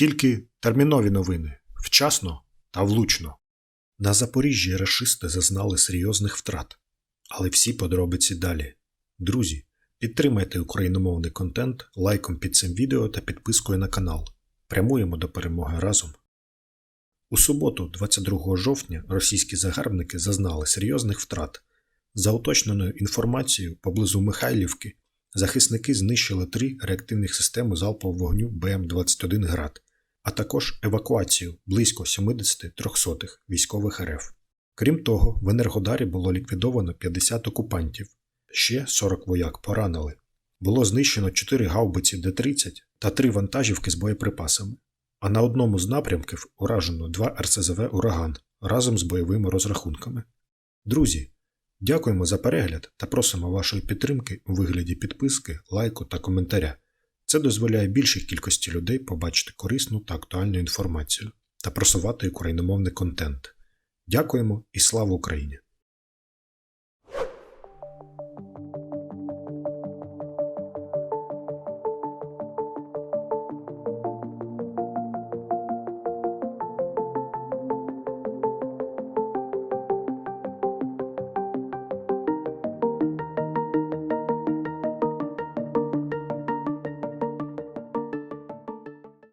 Тільки термінові новини вчасно та влучно. На Запоріжжі рашисти зазнали серйозних втрат, але всі подробиці далі. Друзі, підтримайте україномовний контент лайком під цим відео та підпискою на канал. Прямуємо до перемоги разом. У суботу, 22 жовтня, російські загарбники зазнали серйозних втрат. За уточненою інформацією, поблизу Михайлівки захисники знищили три реактивних системи залпового вогню БМ-21 «Град», а також евакуацію близько 70 трьохсотих військових РФ. Крім того, в Енергодарі було ліквідовано 50 окупантів, ще 40 вояк поранили. Було знищено 4 гаубиці Д-30 та 3 вантажівки з боєприпасами. А на одному з напрямків уражено 2 РСЗВ Ураган разом з бойовими розрахунками. Друзі, дякуємо за перегляд та просимо вашої підтримки у вигляді підписки, лайку та коментаря. Це дозволяє більшій кількості людей побачити корисну та актуальну інформацію та просувати україномовний контент. Дякуємо і слава Україні!